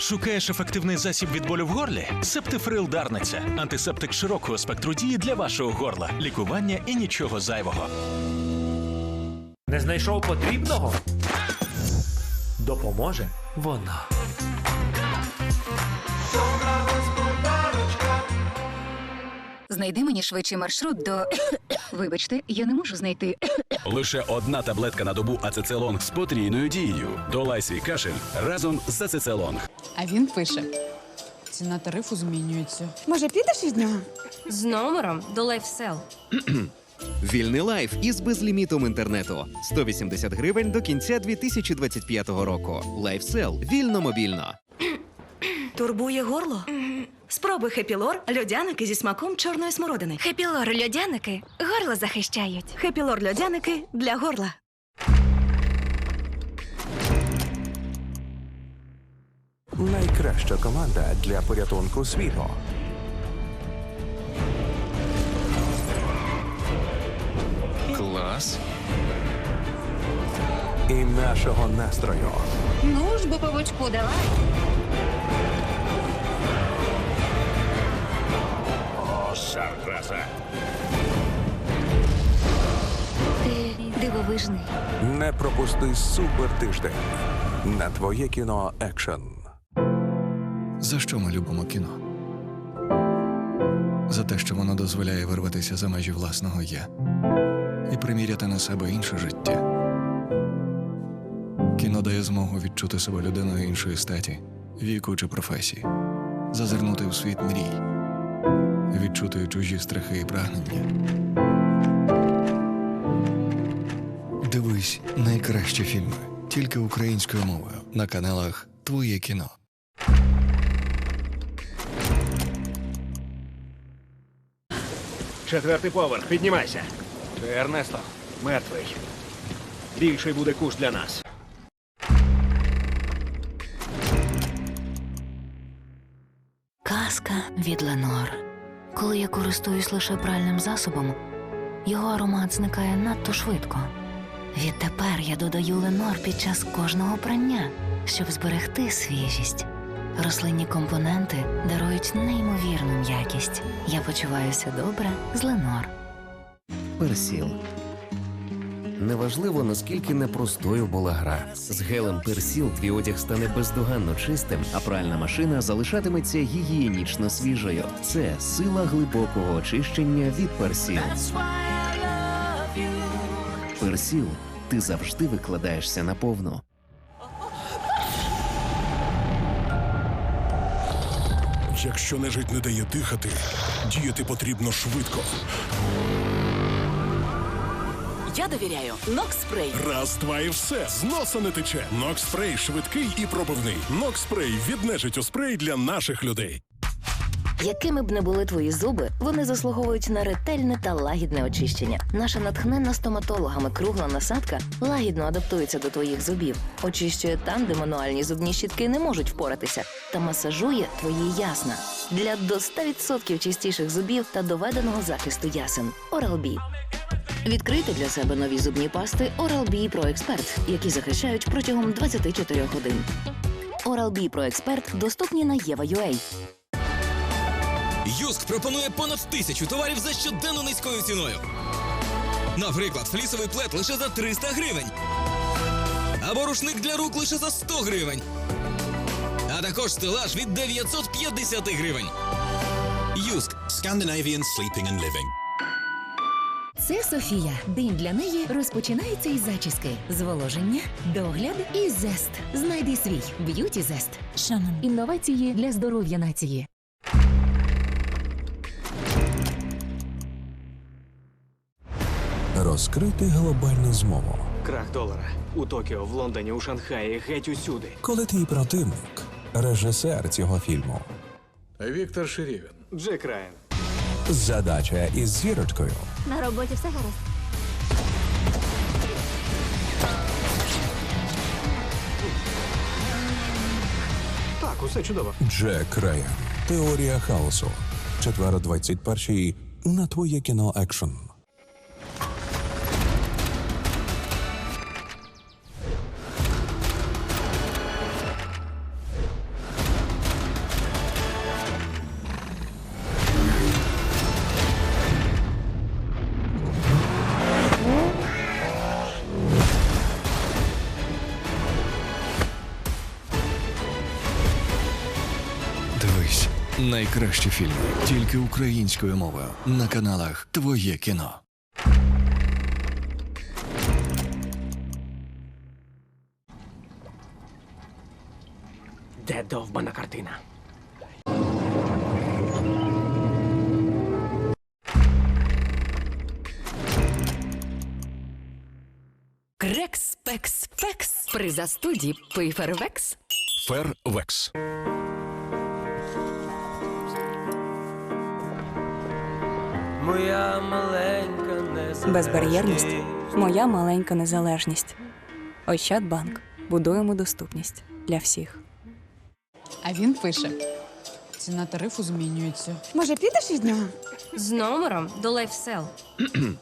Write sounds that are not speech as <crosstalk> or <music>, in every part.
Шукаєш ефективний засіб від болю в горлі? Септифрил Дарниця. Антисептик широкого спектру дії для вашого горла, лікування і нічого зайвого. Не знайшов потрібного? Допоможе вона. Знайди мені швидший маршрут до. Вибачте, я не можу знайти. <coughs> Лише одна таблетка на добу ацецелонг з потрійною дією. Долай свій кашель разом з ацецелонг. А він пише: ціна тарифу змінюється. Може, підеш від нього? З номером до LifeSell. <coughs> Вільний лайф із безлімітом інтернету 180 гривень до кінця 2025 року. Лайфсел вільно мобільно. Турбує горло? Спробуй хепілор льодяники зі смаком чорної смородини. Хепілор льодяники горло захищають. Хепілор льодяники для горла. Найкраща команда для порятунку світу. Клас. І нашого настрою. Ну ж бо павочку давай. Ти дивовижний. Не пропусти супер тиждень на твоє кіно екшен. За що ми любимо кіно? За те, що воно дозволяє вирватися за межі власного я і приміряти на себе інше життя. Кіно дає змогу відчути себе людиною іншої статі, віку чи професії, зазирнути в світ мрій, відчути чужі страхи і прагнення. Дивись найкращі фільми тільки українською мовою на каналах Твоє кіно. Четвертий поверх, піднімайся. Це Ернесто, мертвий. Більший буде куш для нас. Казка від Ленор. Коли я користуюсь лише пральним засобом, його аромат зникає надто швидко. Відтепер я додаю Ленор під час кожного прання, щоб зберегти свіжість. Рослинні компоненти дарують неймовірну м'якість. Я почуваюся добре з Ленор. Персіл. Неважливо, наскільки непростою була гра. З гелем Персіл твій одяг стане бездоганно чистим, а пральна машина залишатиметься гігієнічно свіжою. Це сила глибокого очищення від Персіл. Персіл. Ти завжди викладаєшся наповну. Якщо нежить не дає дихати, діяти потрібно швидко. Я довіряю Нокспрей. Раз, два і все. З носа не тече. Нокспрей швидкий і пробивний. Нокспрей від нежиттю спрей для наших людей. Якими б не були твої зуби, вони заслуговують на ретельне та лагідне очищення. Наша натхненна стоматологами кругла насадка лагідно адаптується до твоїх зубів, очищує там, де мануальні зубні щітки не можуть впоратися, та масажує твої ясна для до 100% чистіших зубів та доведеного захисту ясен. Oral-B. Відкрийте для себе нові зубні пасти Oral-B Pro Expert, які захищають протягом 24 годин. Oral-B Pro Expert доступні на Єва.ua. Юск пропонує понад тисячу товарів за щоденно низькою ціною. Наприклад, флісовий плед лише за 300 гривень. Або рушник для рук лише за 100 гривень. а також стелаж від 950 гривень. Юск Scandinavian Sleeping and Living. Це Софія. День для неї розпочинається із зачіски, зволоження, догляд і зест. Знайди свій б'юті зест. Шанон. Інновації для здоров'я нації. Розкрити глобальну змову. Крах долара. У Токіо, в Лондоні, у Шанхаї, геть усюди. Коли твій противник, режисер цього фільму. Віктор Ширівін. Джек Райан. Задача із зірочкою. На роботі все гаразд. Так, усе чудово. Джек Райан. Теорія хаосу. Четвер о 21 на твоє кіно екшн. Дивись, найкращі фільми тільки українською мовою на каналах Твоє кіно. Де довбана картина? Крекс, пекс, пекс. При застуді пейфервекс. Фервекс. Моя маленька незалежність. Безбар'єрність моя маленька незалежність. Ощадбанк. Будуємо доступність для всіх. А він пише: ціна тарифу змінюється. Може, підеш від нього? З номером до LifeSell. <clears throat>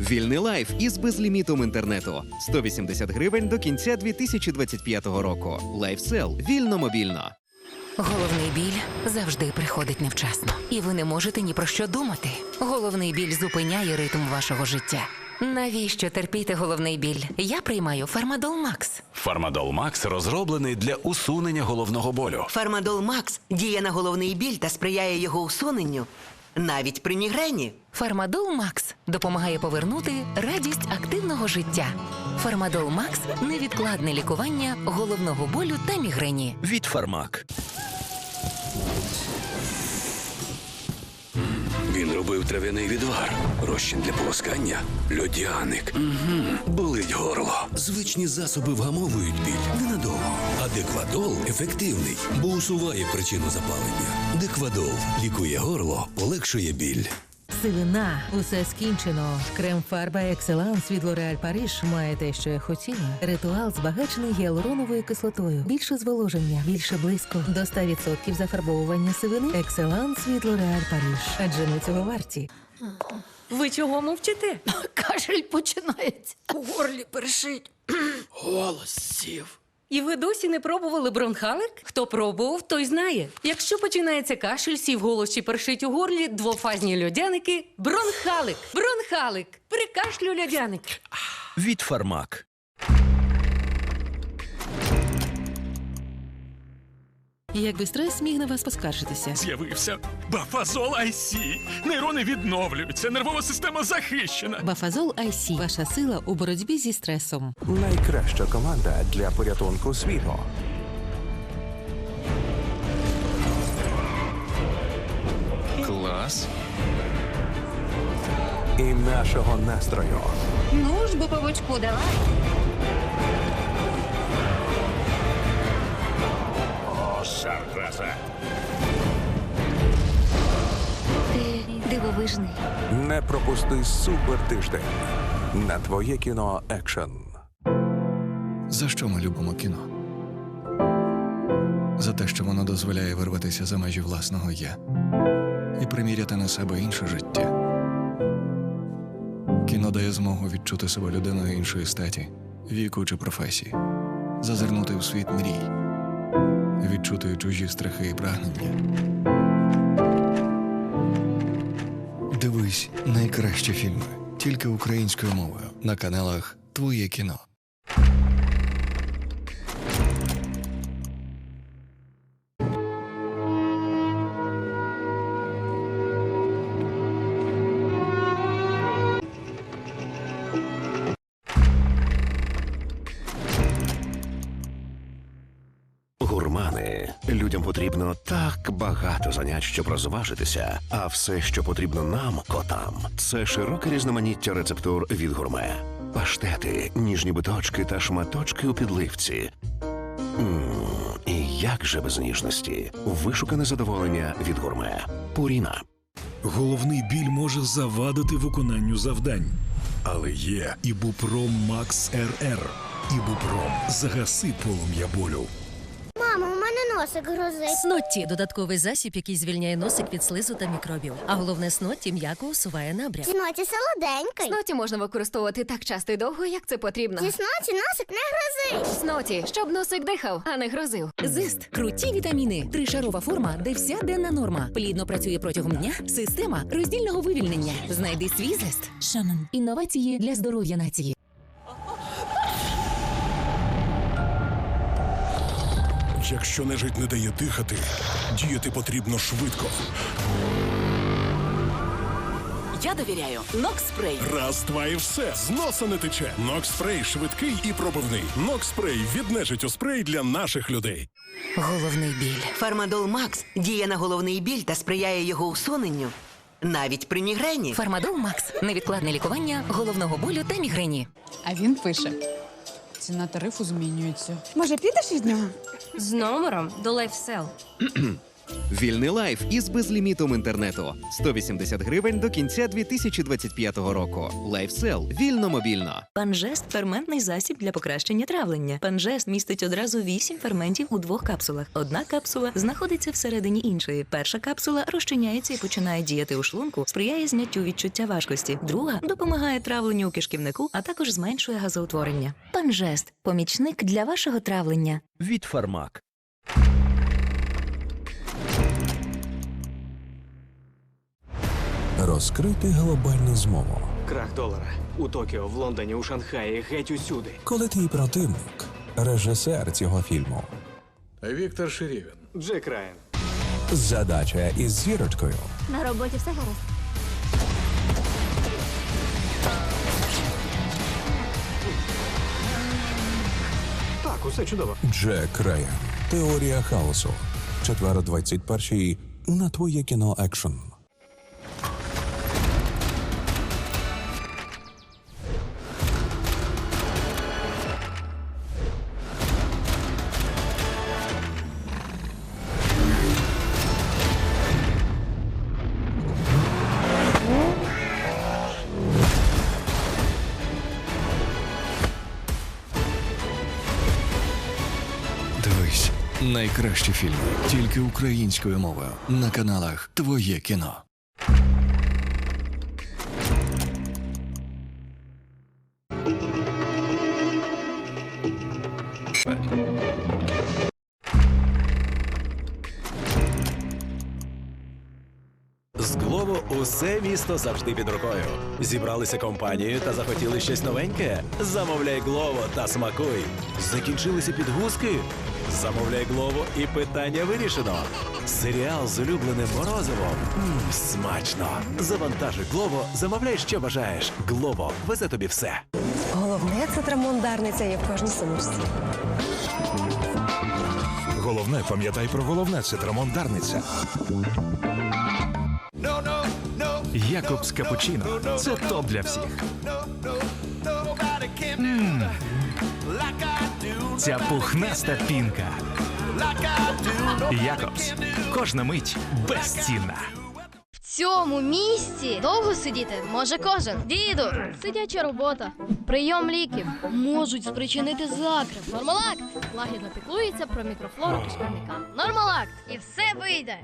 Вільний лайф із безлімітом інтернету 180 гривень до кінця 2025 року. Лайфсел вільно мобільно. Головний біль завжди приходить невчасно, і ви не можете ні про що думати. Головний біль зупиняє ритм вашого життя. Навіщо терпіти головний біль? Я приймаю Фармадол Макс. Фармадол Макс розроблений для усунення головного болю. Фармадол Макс діє на головний біль та сприяє його усуненню навіть при мігрені. Фармадол Макс допомагає повернути радість активного життя. Фармадол Макс невідкладне лікування головного болю та мігрені. Від Фармак. Він робив трав'яний відвар, розчин для полоскання, льодяник. Угу. Болить горло. Звичні засоби вгамовують біль ненадовго. А деквадол ефективний, бо усуває причину запалення. Деквадол лікує горло, полегшує біль. Сивина, усе скінчено. Крем фарба Екселанс від L'Oréal Париж має те, що я хотіла. Ритуал збагачений гіалуроновою кислотою. Більше зволоження, більше блиску. До 100% зафарбовування сивини. Екселанс від L'Oréal Париж. Адже ми цього варті. Ви чого мовчите? Кашель починається. У горлі першить. Голос сів. І ви досі не пробували бронхалик? Хто пробував, той знає. Якщо починається кашель, сів голос чи першить у горлі, двофазні льодяники бронхалик. Бронхалик. прикашлю льодяник. Від Фармак. Якби стрес міг на вас поскаржитися. З'явився Бафазол IC. Нейрони відновлюються, нервова система захищена. Бафазол IC – ваша сила у боротьбі зі стресом. Найкраща команда для порятунку світу. Клас. І нашого настрою. Ну ж, бо павочку давай. О, шаркраса. Ти дивовижний. Не пропусти супер тиждень. На твоє кіно екшн. За що ми любимо кіно? За те, що воно дозволяє вирватися за межі власного я і приміряти на себе інше життя. Кіно дає змогу відчути себе людиною іншої статі, віку чи професії, зазирнути в світ мрій, відчути чужі страхи і прагнення. Дивись найкращі фільми тільки українською мовою на каналах Твоє кіно. Потрібно так багато занять, щоб розважитися. А все, що потрібно нам, котам, це широке різноманіття рецептур від гурме. Паштети, ніжні биточки та шматочки у підливці. Мм, і як же без ніжності? Вишукане задоволення від гурме. Пуріна. Головний біль може завадити виконанню завдань. Але є ібупром Макс РР. Ібупром загаси полум'я болю. Носик грозить. Снотті додатковий засіб, який звільняє носик від слизу та мікробів. А головне снотті м'яко усуває набряк. Сноті солоденький. Сноті можна використовувати так часто і довго, як це потрібно. Зі сноті носик не грозить. Сноті, щоб носик дихав, а не грозив. Зест круті вітаміни, тришарова форма, де вся денна норма. Плідно працює протягом дня. Система роздільного вивільнення. Знайди свій зест. Шанон. Інновації для здоров'я нації. Якщо нежить не дає дихати, діяти потрібно швидко. Я довіряю Нокспрей. Раз, два і все. З носа не тече. Нокспрей швидкий і пробивний. Нокспрей від нежиттю спрей для наших людей. Головний біль. Фармадол Макс діє на головний біль та сприяє його усуненню. Навіть при мігрені. Фармадол Макс. Невідкладне лікування головного болю та мігрені. А він пише: ціна тарифу змінюється. Може, підеш від нього? З номером до LifeSell. <clears throat> Вільний лайф із безлімітом інтернету 180 гривень до кінця 2025 року. Лайфсел вільно мобільно. Панжест ферментний засіб для покращення травлення. Панжест містить одразу вісім ферментів у двох капсулах. Одна капсула знаходиться всередині іншої. Перша капсула розчиняється і починає діяти у шлунку, сприяє зняттю відчуття важкості. Друга допомагає травленню у кишківнику, а також зменшує газоутворення. Панжест помічник для вашого травлення. Від Фармак. Розкрити глобальну змову. Крах долара у Токіо, в Лондоні, у Шанхаї, геть усюди. Коли твій противник, режисер цього фільму. Віктор Ширівін. Джек Райан. Задача із зірочкою. На роботі все гаразд. Так, усе чудово. Джек Райан. Теорія хаосу. Четвер 21 на твоє кіно екшн. Найкращі фільми тільки українською мовою на каналах Твоє кіно. З усе місто завжди під рукою. Зібралися компанією та захотіли щось новеньке. Замовляй Глово та смакуй. Закінчилися підгузки. Замовляй Глово і питання вирішено. Серіал з улюбленим морозивом. Мм, смачно. Завантажуй Глово, замовляй, що бажаєш. Глово везе тобі все. Головне це трамондарниця є в кожній сумочці. Головне, пам'ятай про головне це Дарниця. Якобс Капучино. Це топ для всіх. М. Ця пухнаста пінка. Якобс. Кожна мить безцінна. В цьому місці довго сидіти може кожен. Діду, сидяча робота. Прийом ліків можуть спричинити закрив. Нормалакт лагідно піклується про мікрофлору кишківника. Нормалакт, і все вийде.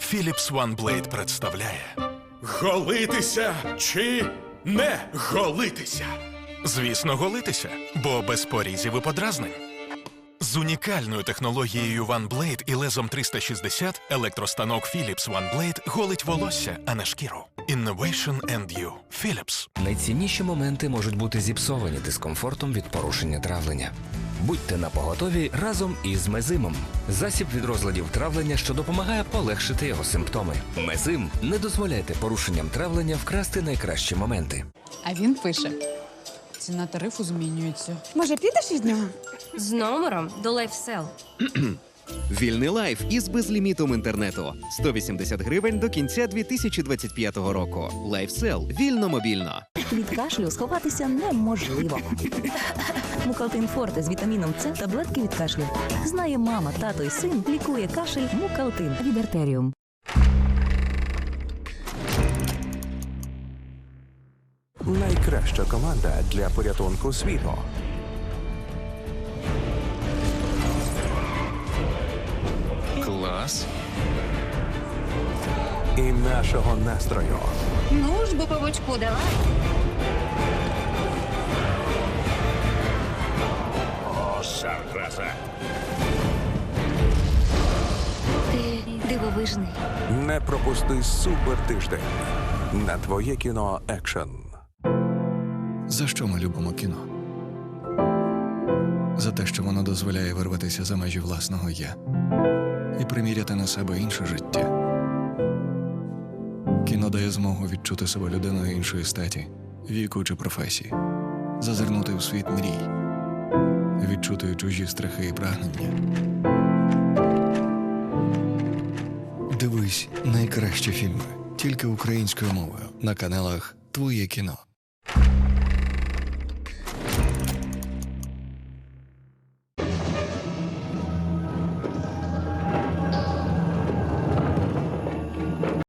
Philips OneBlade представляє Голитися чи не голитися? Звісно, голитися, бо без порізів і подразнень. З унікальною технологією OneBlade і лезом 360 електростанок Philips OneBlade голить волосся, а не шкіру. Innovation and You. Philips. Найцінніші моменти можуть бути зіпсовані дискомфортом від порушення травлення. Будьте на поготові разом із мезимом. Засіб від розладів травлення, що допомагає полегшити його симптоми. Мезим не дозволяйте порушенням травлення вкрасти найкращі моменти. А він пише: Ціна тарифу змінюється. Може, підеш від нього? З номером до LifeSell. <clears throat> Вільний лайф із безлімітом інтернету 180 гривень до кінця 2025 року. Лайфсел вільно мобільно. Від кашлю сховатися неможливо. Мукалтин Форте з вітаміном С таблетки від кашлю. Знає мама, тато і син лікує кашель Мукалтин від артеріум. Найкраща команда для порятунку світу. Клас. І нашого настрою. Ну ж бо павучку давай. О, шаркраса. Ти дивовижний. Не пропусти супер тиждень. На твоє кіно екшен. За що ми любимо кіно? За те, що воно дозволяє вирватися за межі власного я і приміряти на себе інше життя. Кіно дає змогу відчути себе людиною іншої статі, віку чи професії, зазирнути в світ мрій, відчути чужі страхи і прагнення. Дивись найкращі фільми тільки українською мовою на каналах Твоє кіно.